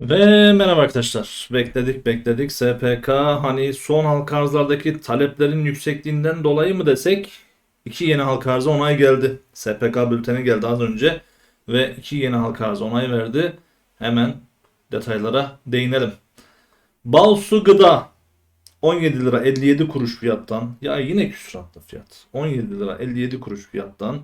Ve merhaba arkadaşlar. Bekledik bekledik. SPK hani son halka arzlardaki taleplerin yüksekliğinden dolayı mı desek iki yeni halka arzı onay geldi. SPK bülteni geldi az önce ve iki yeni halka arzı onay verdi. Hemen detaylara değinelim. Bal su gıda 17 lira 57 kuruş fiyattan ya yine küsuratlı fiyat 17 lira 57 kuruş fiyattan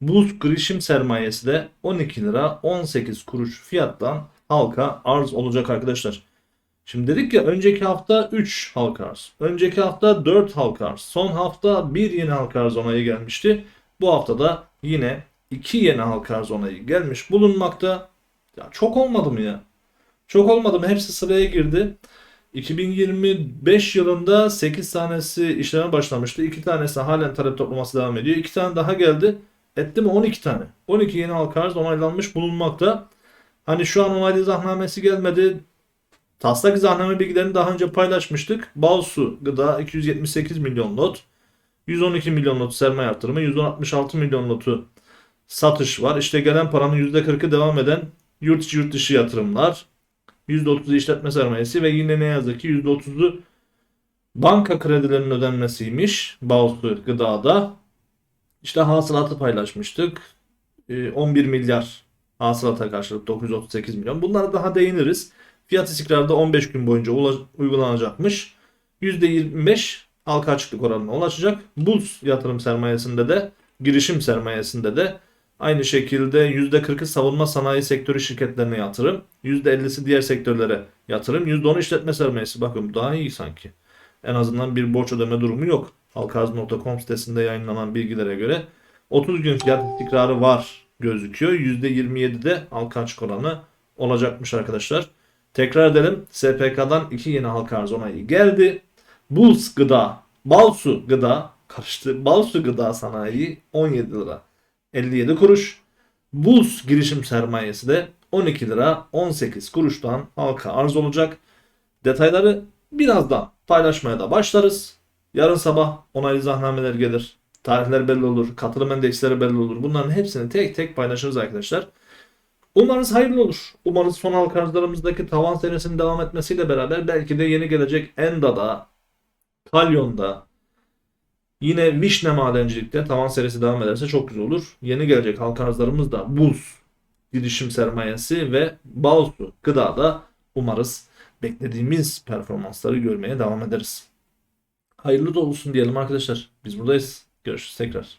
Buz girişim sermayesi de 12 lira 18 kuruş fiyattan halka arz olacak arkadaşlar. Şimdi dedik ya önceki hafta 3 halka arz. Önceki hafta 4 halka arz. Son hafta 1 yeni halka arz onayı gelmişti. Bu hafta da yine 2 yeni halka arz onayı gelmiş bulunmakta. Ya çok olmadı mı ya? Çok olmadı mı? Hepsi sıraya girdi. 2025 yılında 8 tanesi işleme başlamıştı. 2 tanesi halen talep toplaması devam ediyor. 2 tane daha geldi. Etti mi 12 tane. 12 yeni halka arz onaylanmış bulunmakta. Hani şu an onaylı izahnamesi gelmedi. Taslak izahname bilgilerini daha önce paylaşmıştık. Balsu gıda 278 milyon lot. 112 milyon lot sermaye artırımı. 166 milyon lotu satış var. İşte gelen paranın %40'ı devam eden yurt içi yurt dışı yatırımlar. %30'u işletme sermayesi ve yine ne yazık ki %30'u banka kredilerinin ödenmesiymiş. Balsu gıdada. İşte hasılatı paylaşmıştık. Ee, 11 milyar hasılata karşılık 938 milyon. Bunlara daha değiniriz. Fiyat istikrarı da 15 gün boyunca ula- uygulanacakmış. %25 halka açıklık oranına ulaşacak. Buz yatırım sermayesinde de girişim sermayesinde de aynı şekilde %40'ı savunma sanayi sektörü şirketlerine yatırım. %50'si diğer sektörlere yatırım. %10'u işletme sermayesi. Bakın daha iyi sanki. En azından bir borç ödeme durumu yok. Halkaz.com sitesinde yayınlanan bilgilere göre 30 gün fiyat istikrarı var gözüküyor. %27'de halka açık oranı olacakmış arkadaşlar. Tekrar edelim. SPK'dan iki yeni halka arz onayı geldi. Bulls Gıda, Balsu Gıda karıştı. Balsu Gıda Sanayi 17 lira 57 kuruş. Bulls girişim sermayesi de 12 lira 18 kuruştan halka arz olacak. Detayları birazdan paylaşmaya da başlarız. Yarın sabah onaylı zahnameler gelir. Tarihler belli olur. Katılım endeksleri belli olur. Bunların hepsini tek tek paylaşırız arkadaşlar. Umarız hayırlı olur. Umarız son halka arzlarımızdaki tavan serisinin devam etmesiyle beraber belki de yeni gelecek Enda'da, Kalyon'da, yine Vişne Madencilik'te tavan serisi devam ederse çok güzel olur. Yeni gelecek halka arzlarımız da buz, girişim sermayesi ve Balsu gıdada umarız beklediğimiz performansları görmeye devam ederiz. Hayırlı da olsun diyelim arkadaşlar. Biz buradayız. Görüşürüz tekrar.